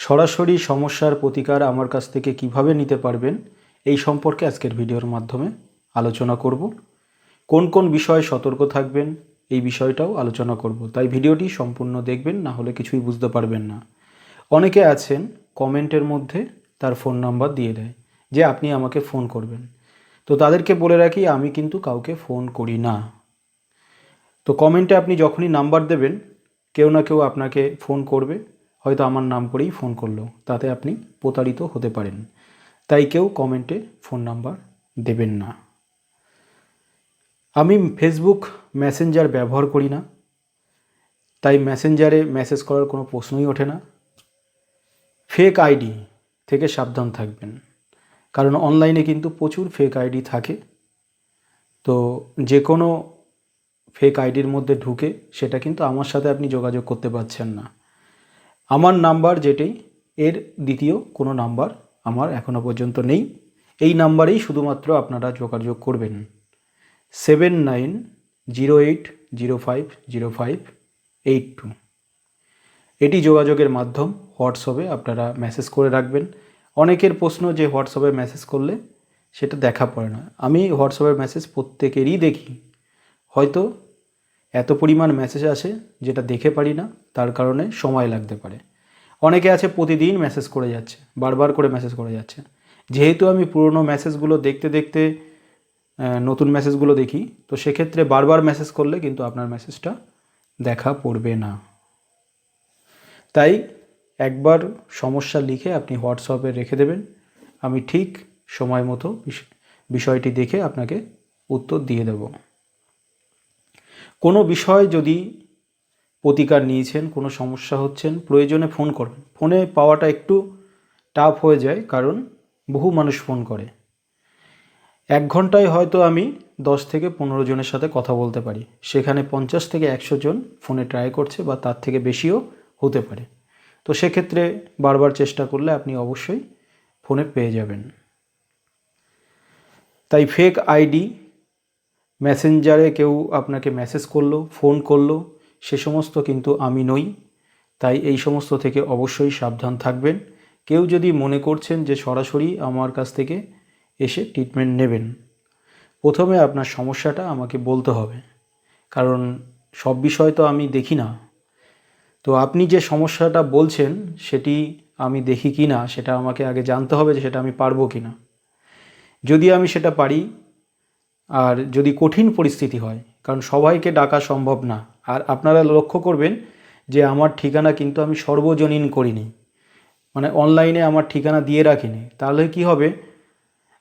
সরাসরি সমস্যার প্রতিকার আমার কাছ থেকে কীভাবে নিতে পারবেন এই সম্পর্কে আজকের ভিডিওর মাধ্যমে আলোচনা করব। কোন কোন বিষয়ে সতর্ক থাকবেন এই বিষয়টাও আলোচনা করব। তাই ভিডিওটি সম্পূর্ণ দেখবেন, না হলে কিছুই বুঝতে পারবেন না। অনেকে আছেন, কমেন্টের মধ্যে তার ফোন নাম্বার দিয়ে দেয় যে আপনি আমাকে ফোন করবেন। তো তাদেরকে বলে রাখি, আমি কিন্তু কাউকে ফোন করি না। তো কমেন্টে আপনি যখনই নাম্বার দেবেন, কেউ না কেউ আপনাকে ফোন করবে। হয়তো আমার নাম করেই ফোন করল, তাতে আপনি প্রতারিত হতে পারেন। তাই কেউ কমেন্টে ফোন নাম্বার দেবেন না। আমি ফেসবুক মেসেঞ্জার ব্যবহার করি না, তাই মেসেঞ্জারে মেসেজ করার কোনো প্রশ্নই ওঠে না। ফেক আইডি থেকে সাবধান থাকবেন, কারণ অনলাইনে কিন্তু প্রচুর ফেক আইডি থাকে। তো যে কোনো ফেক আইডির মধ্যে ঢুকে সেটা কিন্তু আমার সাথে আপনি যোগাযোগ করতে পারছেন না। আমার নাম্বার যেটি, এর দ্বিতীয় কোনো নাম্বার আমার এখনও পর্যন্ত নেই। এই নাম্বারেই শুধুমাত্র আপনারা যোগাযোগ করবেন। Seven nine zero eight zero five zero five eight two এটি যোগাযোগের মাধ্যম, হোয়াটসঅ্যাপে আপনারা মেসেজ করে রাখবেন। অনেকের প্রশ্ন যে হোয়াটসঅ্যাপে মেসেজ করলে সেটা দেখা পড়ে না। আমি হোয়াটসঅ্যাপের মেসেজ প্রত্যেকেরই দেখি। হয়তো এত পরিমাণ মেসেজ আসে যেটা দেখে পারি না, তার কারণে সময় লাগতে পারে। অনেকে আছে প্রতিদিন মেসেজ করে যাচ্ছে, বারবার করে মেসেজ করে যাচ্ছে। যেহেতু আমি পুরনো মেসেজগুলো দেখতে দেখতে নতুন মেসেজগুলো দেখি, তো সেক্ষেত্রে বারবার মেসেজ করলে কিন্তু আপনার মেসেজটা দেখা পড়বে না। তাই একবার সমস্যা লিখে আপনি হোয়াটসঅ্যাপে রেখে দেবেন। আমি ঠিক সময় মতো বিষ- বিষয়টি দেখে আপনাকে উত্তর দিয়ে দেব। কোনো বিষয় যদি প্রতিকার নিয়েছেন, কোনো সমস্যা হচ্ছেন, প্রয়োজনে ফোন করবেন ফোনে পাওয়াটা একটু টাফ হয়ে যায়, কারণ বহু মানুষ ফোন করে। এক ঘন্টায় হয়তো আমি দশ থেকে পনেরো জনের সাথে কথা বলতে পারি। সেখানে পঞ্চাশ থেকে একশো জন ফোনে ট্রাই করছে বা তার থেকে বেশিও হতে পারে। তো সেক্ষেত্রে বারবার চেষ্টা করলে আপনি অবশ্যই ফোনে পেয়ে যাবেন। তাই ফেক আইডি মেসেঞ্জারে কেউ আপনাকে মেসেজ করল ফোন করল, সে সমস্ত কিন্তু আমি নই। তাই এই সমস্ত থেকে অবশ্যই সাবধান থাকবেন। কেউ যদি মনে করছেন যে সরাসরি আমার কাছ থেকে এসে ট্রিটমেন্ট নেবেন, প্রথমে আপনার সমস্যাটা আমাকে বলতে হবে। কারণ সব বিষয় তো আমি দেখি না। তো আপনি যে সমস্যাটা বলছেন, সেটি আমি দেখি কি না, সেটা আমাকে আগে জানতে হবে যে সেটা আমি পারব কি না। যদি আমি সেটা পারি আর যদি কঠিন পরিস্থিতি হয়, কারণ সবাইকে ডাকা সম্ভব না, আর আপনারা লক্ষ্য করবেন যে আমার ঠিকানা কিন্তু আমি সর্বজনীন করিনি। মানে অনলাইনে আমার ঠিকানা দিয়ে রাখিনি। তাহলে কি হবে?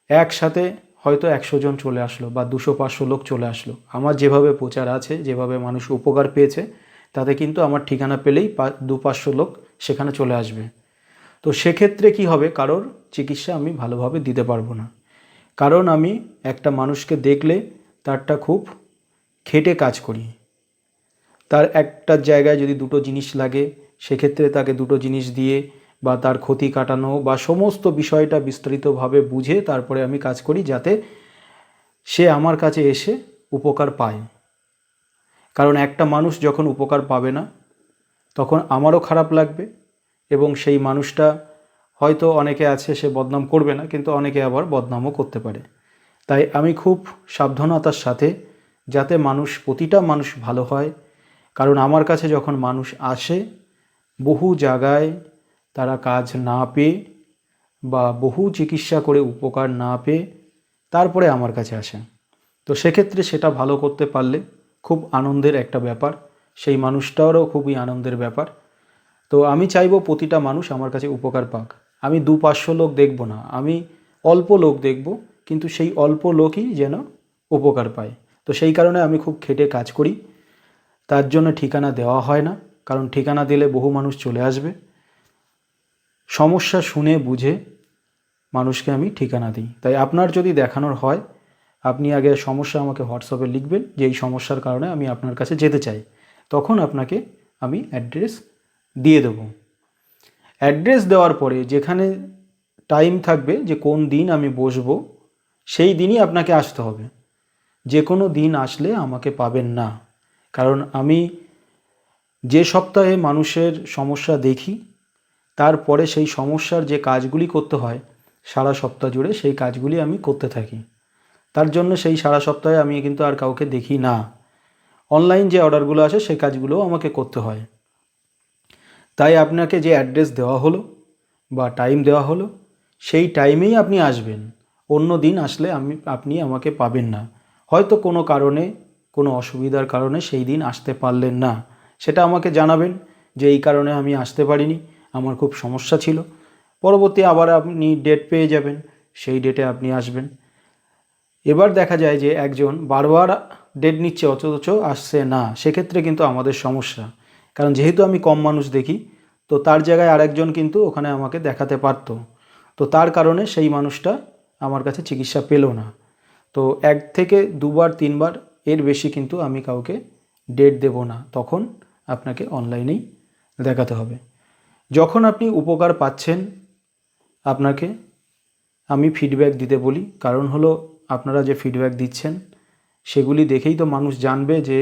একসাথে হয়তো একশো জন চলে আসলো বা দুশো পাঁচশো লোক চলে আসলো। আমার যেভাবে প্রচার আছে, যেভাবে মানুষ উপকার পেয়েছে, তাতে কিন্তু আমার ঠিকানা পেলেই দু পাঁচশো লোক সেখানে চলে আসবে। তো সেক্ষেত্রে কি হবে? কারোর চিকিৎসা আমি ভালোভাবে দিতে পারব না। কারণ আমি একটা মানুষকে দেখলে তারটা খুব খেটে কাজ করি। তার একটা জায়গায় যদি দুটো জিনিস লাগে, সেক্ষেত্রে তাকে দুটো জিনিস দিয়ে বা তার ক্ষতি কাটানো বা সমস্ত বিষয়টা বিস্তারিতভাবে বুঝে তারপরে আমি কাজ করি যাতে সে আমার কাছে এসে উপকার পায়। কারণ একটা মানুষ যখন উপকার পাবে না, তখন আমারও খারাপ লাগবে এবং সেই মানুষটা হয়তো অনেকে আছে সে বদনাম করবে না, কিন্তু অনেকে আবার বদনামও করতে পারে। তাই আমি খুব সাবধানতার সাথে যাতে মানুষ, প্রতিটা মানুষ ভালো হয়, কারণ আমার কাছে যখন মানুষ আসে, বহু জায়গায় তারা কাজ না পেয়ে বা বহু চিকিৎসা করে উপকার না পেয়ে তারপরে আমার কাছে আসে। তো সেক্ষেত্রে সেটা ভালো করতে পারলে খুব আনন্দের একটা ব্যাপার, সেই মানুষটারও খুবই আনন্দের ব্যাপার। তো আমি চাইব প্রতিটা মানুষ আমার কাছে উপকার পাক। আমি দু পাঁচশো লোক দেখব না, আমি অল্প লোক দেখব, কিন্তু সেই অল্প লোকই যেন উপকার পায়। তো সেই কারণে আমি খুব খেটে কাজ করি। তার জন্য ঠিকানা দেওয়া হয় না, কারণ ঠিকানা দিলে বহু মানুষ চলে আসবে। সমস্যা শুনে বুঝে মানুষকে আমি ঠিকানা দিই। তাই আপনার যদি দেখানোর হয়, আপনি আগে সমস্যা আমাকে হোয়াটসঅ্যাপে লিখবেন, যে এই সমস্যার কারণে আমি আপনার কাছে যেতে চাই। তখন আপনাকে আমি অ্যাড্রেস দিয়ে দেবো। অ্যাড্রেস দেওয়ার পরে যেখানে টাইম থাকবে যে কোন দিন আমি বসবো, সেই দিনই আপনাকে আসতে হবে। যে কোনো দিন আসলে আমাকে পাবেন না। কারণ আমি যে সপ্তাহে মানুষের সমস্যা দেখি তারপরে সেই সমস্যার যে কাজগুলি করতে হয়, সারা সপ্তাহ জুড়ে সেই কাজগুলি আমি করতে থাকি। তার জন্য সেই সারা সপ্তাহে আমি কিন্তু আর কাউকে দেখি না। অনলাইন যে অর্ডারগুলো আসে, সেই কাজগুলোও আমাকে করতে হয়। তাই আপনাকে যে অ্যাড্রেস দেওয়া হলো বা টাইম দেওয়া হলো, সেই টাইমেই আপনি আসবেন। অন্য দিন আসলে আমি, আপনি আমাকে পাবেন না। হয়তো কোনো কারণে, কোনো অসুবিধার কারণে সেই দিন আসতে পারলেন না। সেটা আমাকে জানাবেন যে এই কারণে আমি আসতে পারিনি, আমার খুব সমস্যা ছিল। পরবর্তী আবার আপনি ডেট পেয়ে যাবেন, সেই ডেটে আপনি আসবেন। এবার দেখা যায় যে একজন বারবার ডেট নিচ্ছে, অথচ আসছে না। সেক্ষেত্রে কিন্তু আমাদের সমস্যা। কারণ যেহেতু আমি কম মানুষ দেখি, তো তার জায়গায় আরেকজন কিন্তু ওখানে আমাকে দেখাতে পারতো। তো তার কারণে সেই মানুষটা আমার কাছে চিকিৎসা পেল না। তো এক থেকে দুবার, তিনবার এর বেশি কিন্তু আমি কাউকে ডেট দেব না। তখন আপনাকে অনলাইনেই দেখাতে হবে। যখন আপনি উপকার পাচ্ছেন আপনাকে, আমি ফিডব্যাক দিতে বলি। কারণ হলো, আপনারা যে ফিডব্যাক দিচ্ছেন, সেগুলি দেখেই তো মানুষ জানবে যে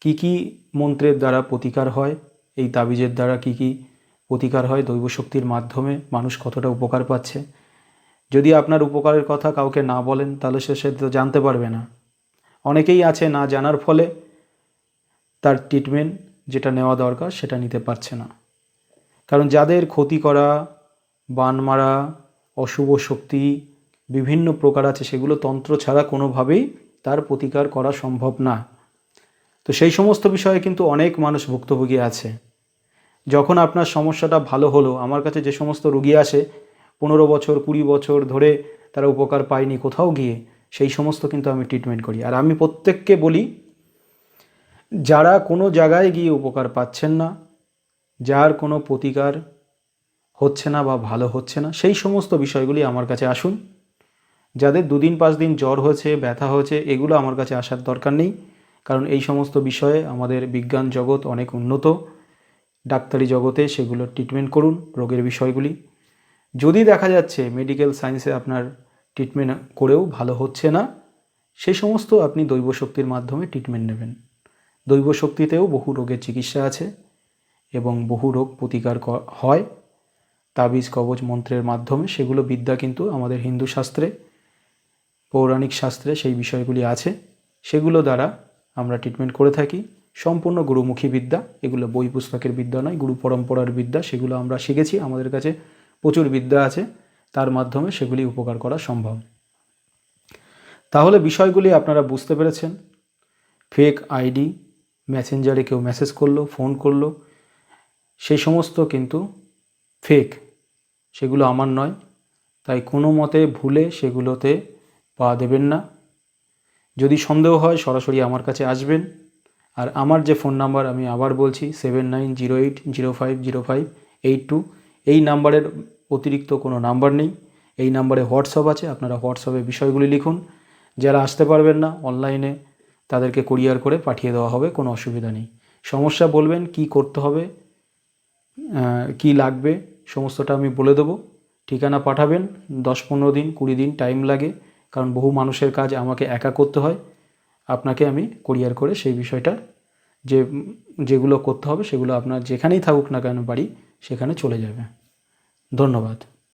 কি কি মন্ত্রের দ্বারা প্রতিকার হয়? এই তাবিজের দ্বারা কি কি প্রতিকার হয়? দৈব শক্তির মাধ্যমে মানুষ কতটা উপকার পাচ্ছে? যদি আপনার উপকারের কথা কাউকে না বলেন, তাহলে সে সে তো জানতে পারবে না। অনেকেই আছে না জানার ফলে তার ট্রিটমেন্ট যেটা নেওয়া দরকার, সেটা নিতে পারছে না। কারণ যাদের ক্ষতি করা, বান মারা, অশুভ শক্তি, বিভিন্ন প্রকার আছে, সেগুলো তন্ত্র ছাড়া কোনোভাবেই তার প্রতিকার করা সম্ভব না। তো সেই সমস্ত বিষয়ে কিন্তু অনেক মানুষ ভুক্তভোগী আছে। যখন আপনার সমস্যাটা ভালো হলো, আমার কাছে যে সমস্ত রুগী আসে, পনেরো বছর, কুড়ি বছর ধরে তারা উপকার পায়নি কোথাও গিয়ে, সেই সমস্ত কিন্তু আমি ট্রিটমেন্ট করি। আর আমি প্রত্যেককে বলি, যারা কোনো জায়গায় গিয়ে উপকার পাচ্ছেন না, যার কোনো প্রতিকার হচ্ছে না বা ভালো হচ্ছে না, সেই সমস্ত বিষয়গুলি আমার কাছে আসুন। যাদের দুদিন পাঁচ দিন জ্বর হয়েছে, ব্যথা হয়েছে, এগুলো আমার কাছে আসার দরকার নেই। কারণ এই সমস্ত বিষয়ে আমাদের বিজ্ঞান জগৎ অনেক উন্নত। ডাক্তারি জগতে সেগুলো ট্রিটমেন্ট করুন রোগের বিষয়গুলি। যদি দেখা যাচ্ছে মেডিকেল সায়েন্সে আপনার ট্রিটমেন্ট করেও ভালো হচ্ছে না সেই সমস্ত আপনি দৈব শক্তির মাধ্যমে ট্রিটমেন্ট নেবেন। দৈব শক্তিতেও বহু রোগের চিকিৎসা আছে এবং বহু রোগ প্রতিকার হয়। তাবিজ, কবচ, মন্ত্রের মাধ্যমে সেগুলো বিদ্যা কিন্তু আমাদের হিন্দু শাস্ত্রে, পৌরাণিক শাস্ত্রে সেই বিষয়গুলি আছে। সেগুলো দ্বারা আমরা ট্রিটমেন্ট করে থাকি। সম্পূর্ণ গুরুমুখী বিদ্যা, এগুলো বই, পুস্তকের বিদ্যা নয়, গুরু পরম্পরার বিদ্যা, সেগুলো আমরা শিখেছি, আমাদের কাছে প্রচুর বিদ্যা আছে, তার মাধ্যমে সেগুলি উপকার করা সম্ভব। তাহলে বিষয়গুলি আপনারা বুঝতে পেরেছেন। ফেক আইডি মেসেঞ্জারে কেউ মেসেজ করল ফোন করল সেই সমস্ত কিন্তু ফেক সেগুলো আমার নয়। তাই কোনো মতে ভুলে সেগুলোতে পা দেবেন না। যদি সন্দেহ হয়, সরাসরি আমার কাছে আসবেন। আর আমার যে ফোন নাম্বার আমি আবার বলছি seven nine zero eight zero five zero five eight two এই নাম্বারের অতিরিক্ত কোনো নাম্বার নেই। এই নাম্বারে হোয়াটসঅ্যাপ আছে, আপনারা হোয়াটসঅ্যাপে বিষয়গুলি লিখুন। যারা আসতে পারবেন না, অনলাইনে তাদেরকে কুরিয়ার করে পাঠিয়ে দেওয়া হবে, কোনো অসুবিধা নেই। সমস্যা বলবেন, কি করতে হবে কি লাগবে, সমস্তটা আমি বলে দেবো। ঠিকানা পাঠাবেন, দশ পনেরো দিন, কুড়ি দিন টাইম লাগে। কারণ বহু মানুষের কাজ আমাকে একা করতে হয়। আপনাকে আমি কুরিয়ার করে সেই বিষয়টা যে, যেগুলো করতে হবে সেগুলো আপনার যেখানেই থাকুক না কেন বাড়ি, সেখানে চলে যাবে। ধন্যবাদ।